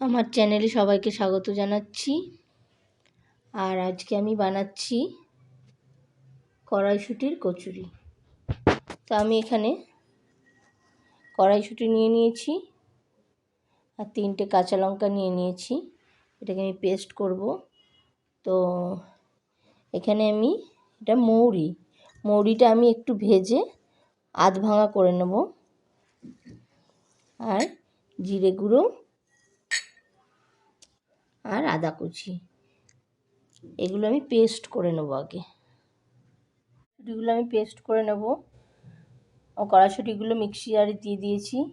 আমার চ্যানেলে সবাইকে স্বাগত জানাচ্ছি। আর আজকে আমি বানাচ্ছি কড়াইশুটির কচুরি। তো আমি এখানে কড়াইশুটি নিয়ে নিয়েছি আর তিনটে কাঁচা লঙ্কা নিয়ে নিয়েছি। এটাকে আমি পেস্ট করব। তো এখানে আমি এটা মৌরি। মৌরিটা আমি একটু ভেজে আধ ভাঙা করে নেব। আর জিরে গুঁড়ো আর আদা কুচি। এগুলো আমি পেস্ট করে নেব আগে। এগুলো আমি পেস্ট করে নেব। কড়াশুটিগুলো মিক্সি জারে দিয়ে দিয়েছি।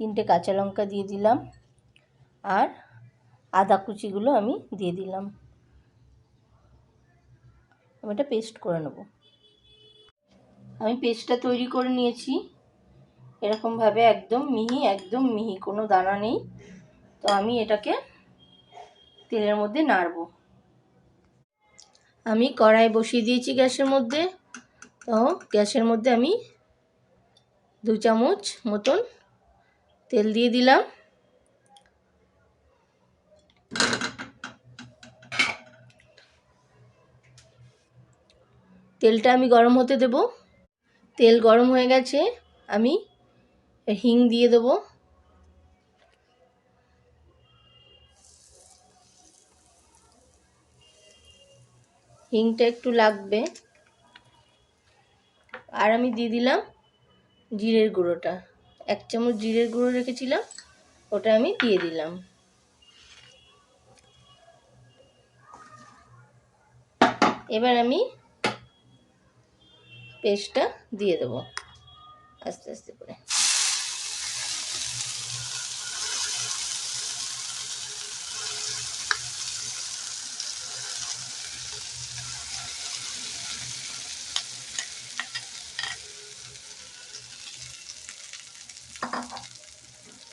তিনটে কাঁচা লঙ্কা দিয়ে দিলাম। আর আদা কুচিগুলো আমি দিয়ে দিলাম। আমি এটা পেস্ট করে নেব। আমি পেস্টটা তৈরি করে নিয়েছি। এরকমভাবে একদম মিহি একদম মিহি, কোনো দানা নেই। তো আমি এটাকে তেলের মধ্যে নাড়ব। আমি কড়াই বসিয়ে দিয়েছি গ্যাসের মধ্যে। তো গ্যাসের মধ্যে আমি দু চামচ মতন তেল দিয়ে দিলাম। তেলটা আমি গরম হতে দেব। তেল গরম হয়ে গেছে, আমি হিং দিয়ে দেবো। হিংটা একটু লাগবে। আর আমি দিয়ে দিলাম জিরের গুঁড়োটা। এক চামচ জিরের গুঁড়ো রেখেছিলাম, ওটা আমি দিয়ে দিলাম। এবার আমি পেস্টটা দিয়ে দেবো আস্তে আস্তে করে।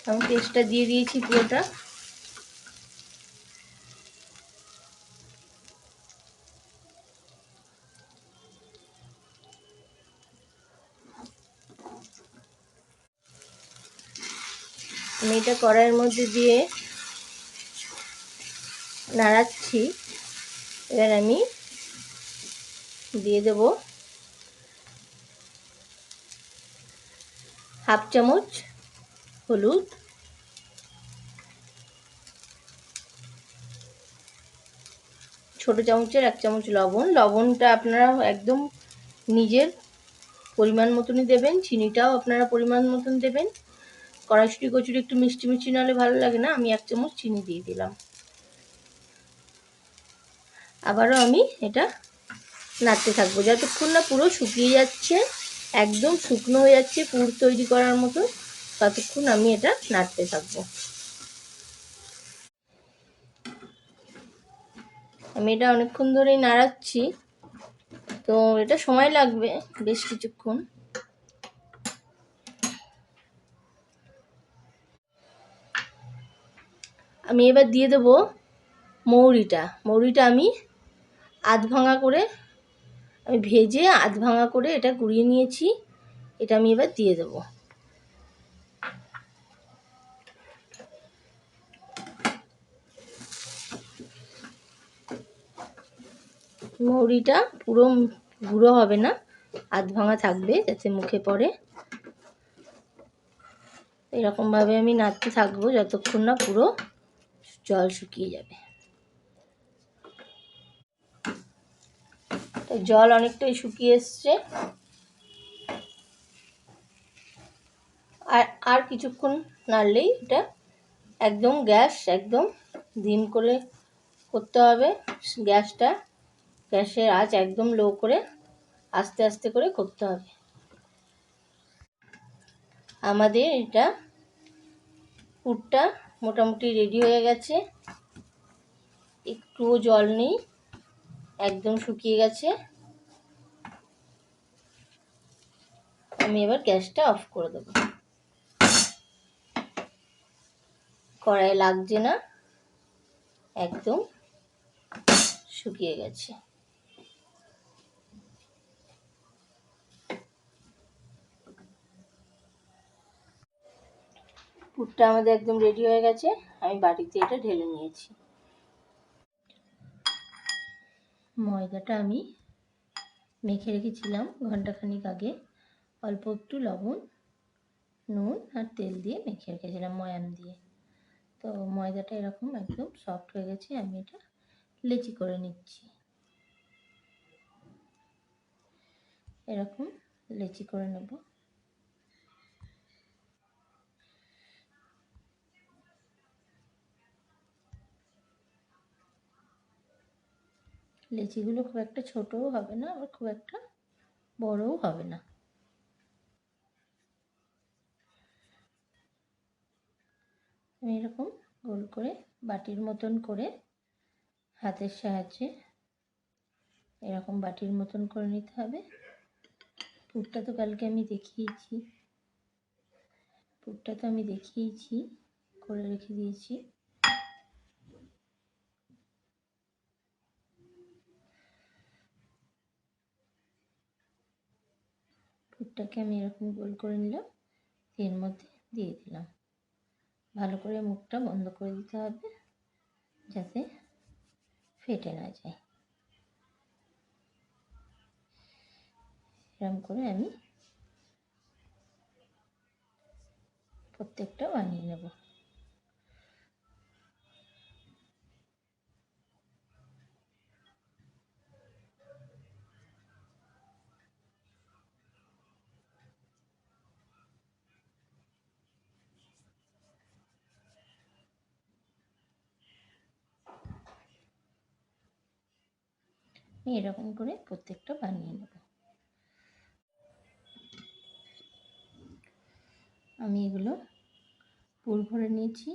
আমি পেস্টটা দিয়ে দিয়েছি পুরোটা। আমি এটা কড়াইয়ের মধ্যে দিয়ে নাড়াচ্ছি। এবার আমি দিয়ে দেব হাফ চামচ হলুদ। ছোটো চামচের এক চামচ লবণ। লবণটা আপনারা একদম নিজের পরিমাণ মতনই দেবেন। চিনিটাও আপনারা পরিমাণ মতন দেবেন। কড়াইশুটি, কচুরি একটু মিষ্টি মিষ্টি নাহলে ভালো লাগে না। আমি এক চামচ চিনি দিয়ে দিলাম। আবারও আমি এটা নাড়তে থাকব। যতক্ষণ না পুরো শুকিয়ে যাচ্ছে, একদম শুকনো হয়ে যাচ্ছে, পুর তৈরি করার মতো। ততক্ষণ আমি এটা নাড়তে থাকব। আমি এটা অনেকক্ষণ ধরেই নাড়াচ্ছি। তো এটা সময় লাগবে বেশ কিছুক্ষণ। আমি এবার দিয়ে দেবো মৌরিটা। মৌরিটা আমি আধ ভাঙা করে, আমি ভেজে আধ ভাঙা করে এটা গুঁড়িয়ে নিয়েছি। এটা আমি এবার দিয়ে দেবো। মৌরিটা পুরো গুঁড়ো হবে না আধ ভাঙা থাকবে যাতে মুখে পড়ে। এরকমভাবে আমি নাড়তে থাকব যতক্ষণ না পুরো জল শুকিয়ে যাবে। জল অনেকটাই শুকিয়ে এসছে। আর আর কিছুক্ষণ নাড়লেই এটা একদম গ্যাস একদম ধিম করে করতে হবে। গ্যাসটা গ্যাসের আঁচ একদম লো করে আস্তে আস্তে করে করতে হবে। আমাদের এটা পুরটা মোটামুটি রেডি হয়ে গেছে। একটুও জল নেই, একদম শুকিয়ে গেছে। আমি এবার গ্যাসটা অফ করে দেবো। কড়াই লাগছে না, একদম শুকিয়ে গেছে। পুরটা আমাদের একদম রেডি হয়ে গেছে। আমি বাটিতে এটা ঢেলে নিয়েছি। ময়দাটা আমি মেখে রেখেছিলাম ঘন্টাখানিক আগে। অল্প একটু লবণ, নুন আর তেল দিয়ে মেখে রেখেছিলাম ময়াম দিয়ে। তো ময়দাটা এরকম একদম সফট হয়ে গেছে, আমি এটা লেচি করে নিচ্ছি। এরকম লেচি করে নেব। লেচিগুলো খুব একটা ছোটও হবে না, আবার খুব একটা বড়ও হবে না। আমি এরকম গোল করে বাটির মতন করে হাতের সাহায্যে এরকম বাটির মতন করে নিতে হবে। পুরটা তো কালকে আমি দেখিয়েছি। পুরটা তো আমি দেখিয়েছি, করে রেখে দিয়েছি। পুরটাকে আমি এরকম গোল করে নিলাম, এর মধ্যে দিয়ে দিলাম। ভালো করে মুখটা বন্ধ করে দিতে হবে, যাতে ফেটে না যায়। এরকম করে আমি প্রত্যেকটা বানিয়ে নেব। আমি এরকম করে প্রত্যেকটা বানিয়ে নেব। আমি এগুলো পুর ভরে নিয়েছি,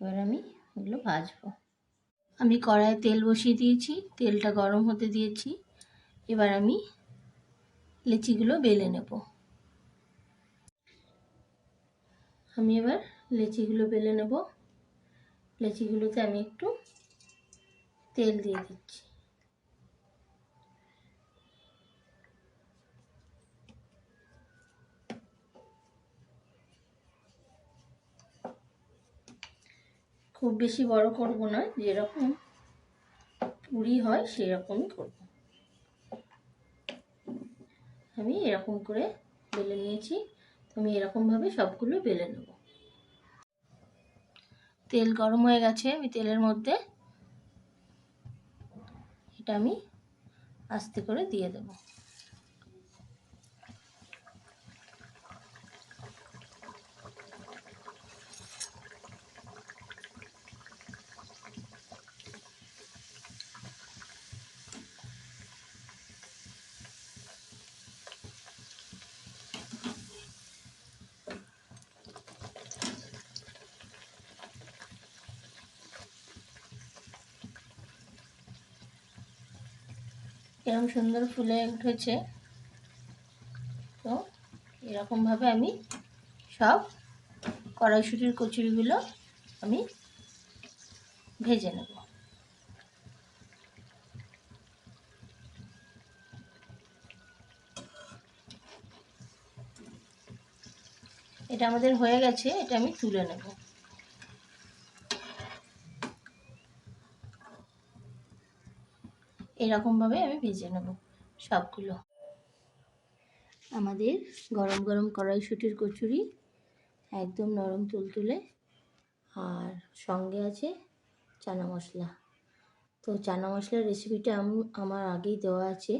এবার আমি এগুলো ভাজবো। আমি কড়াইয়ে তেল বসিয়ে দিয়েছি, তেলটা গরম হতে দিয়েছি, এবার আমি লেচিগুলো বেলে নেব। আমি এবার লেচিগুলো বেলে নেব। লেচিগুলোতে আমি একটু তেল দিয়ে দিচ্ছি। খুব বেশি বড় করব না, যেরকম পুরি হয় সেরকমই করব। আমি এরকম করে বেলে নিয়েছি, আমি এরকমভাবে সবগুলো বেলে নেব। তেল গরম হয়ে গেছে, আমি তেলের মধ্যে এটা আমি আস্তে করে দিয়ে দেবো। এরকম সুন্দর ফুলে উঠেছে। তো এরকমভাবে আমি সব কড়াইশুটির কচুরিগুলো আমি ভেজে নেব। এটা আমাদের হয়ে গেছে, এটা আমি তুলে নেব। এরকমভাবে আমি ভেজে নেব সবগুলো। আমাদের গরম গরম কড়াইশুটির কচুরি একদম নরম তুলতুলে আর সঙ্গে আছে চানা মশলা। তো চানা মশলার রেসিপিটা আমার আগেই দেওয়া আছে।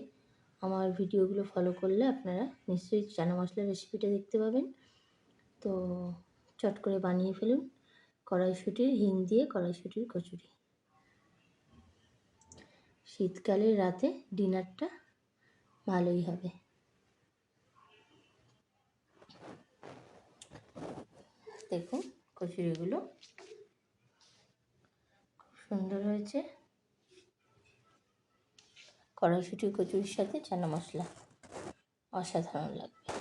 আমার ভিডিওগুলো ফলো করলে আপনারা নিশ্চয়ই চানা মশলার রেসিপিটা দেখতে পাবেন। তো চট করে বানিয়ে ফেলুন কড়াইশুটির হিং দিয়ে কড়াইশুটির কচুরি। শীতকালের রাতে ডিনারটা ভালোই হবে। দেখুন কচুরিগুলো খুব সুন্দর হয়েছে। কড়াইশুটির কচুরির সাথে চানা মশলা অসাধারণ লাগবে।